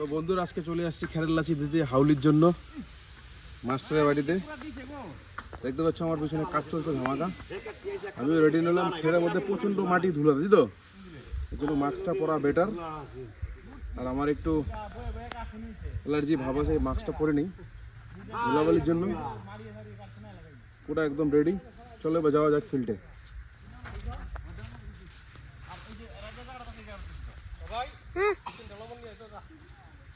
তো বন্ধুরা, আজকে চলে আসছি খেরের লাচি দিতে, হাউলির জন্য। মাস্টারের বাড়িতে। দেখতে পাচ্ছ আমার পিছনে কাজ চলছে ধামাকা। আমি রেডি নিলাম। খেরের মধ্যে প্রচণ্ড মাটি ধুলো দিত এই জন্য মাস্কটা পরা বেটার আর আমার একটু অ্যালার্জি ভাব আছে মাস্কটা পরে নিই। ধুলাবালির জন্য। পুরো একদম রেডি চলে যাওয়া যাক ফিল্ডে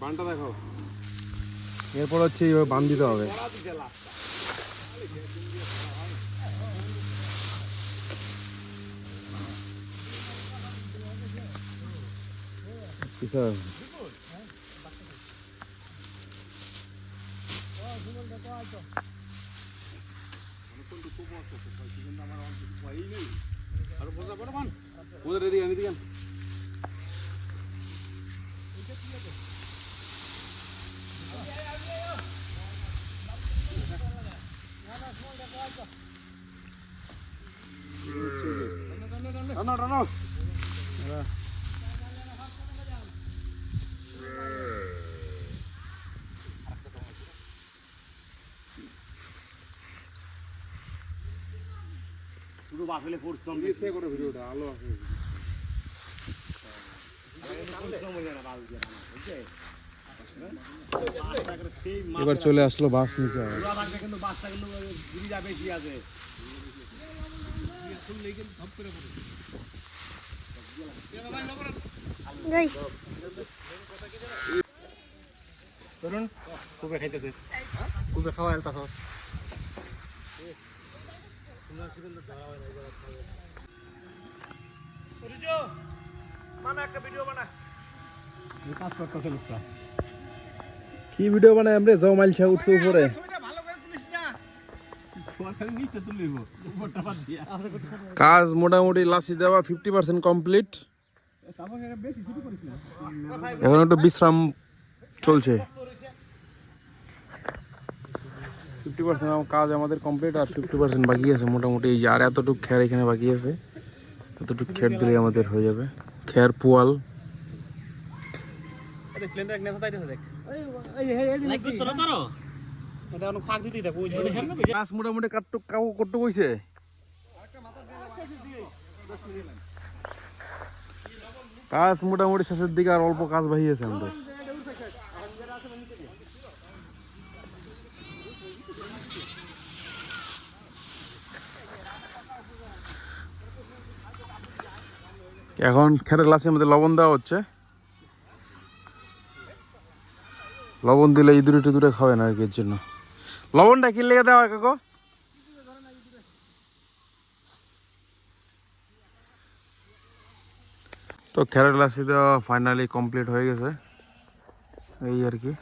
বানটা দেখাও এরপর হচ্ছে এইভাবে বান দিতে হবে। কিসব? ওদের এদিকে এদিকে আন। শুধু বাফেলে পরিশ্রম ইয়ে করে ভিডিওটা আলো আছে পরিশ্রম হয়ে না বাস দিয়ে বুঝছে? এবার চলে আসলো বাস নিতে হবে। ধরুন কুবে খাইতেছে। কুবে খাওয়া এলতা সস কাজ করতেছে লোকটা কি ভিডিও আমরা? যাও মাইল ছা উঠছে উপরে। কাজ মোটামুটি লাসি দেওয়া ফিফটি পার্সেন্ট কমপ্লিট এখন একটু বিশ্রাম চলছে। ফিফটি পার্সেন্ট কাজ আমাদের কমপ্লিট আর ফিফটি পার্সেন্ট বাকি আছে মোটামুটি। এই যে আর এতটুকু খের এখানে বাকি আছে। এতটুকু খের দিলেই আমাদের হয়ে যাবে। খের পোয়াল। প্লেনটা এক তাইতেছে দেখ। এটা অনেক ফাঁক ওই কাজ মোটামুটি কাটটু কাউ করতে বইছে। কাজ মোটামুটি শেষের দিকে আর অল্প কাজ বাকি আছে আমাদের। এখন খেরের গ্লাসের মধ্যে লবণ দেওয়া হচ্ছে। লবণ দিলে ইঁদুরে টিদুরে খাবে না এর জন্য। লবণটা কিনলে দেওয়া হয়, কাকু? তো খেরা গ্লাসি তো ফাইনালি কমপ্লিট হয়ে গেছে। এই আর কি।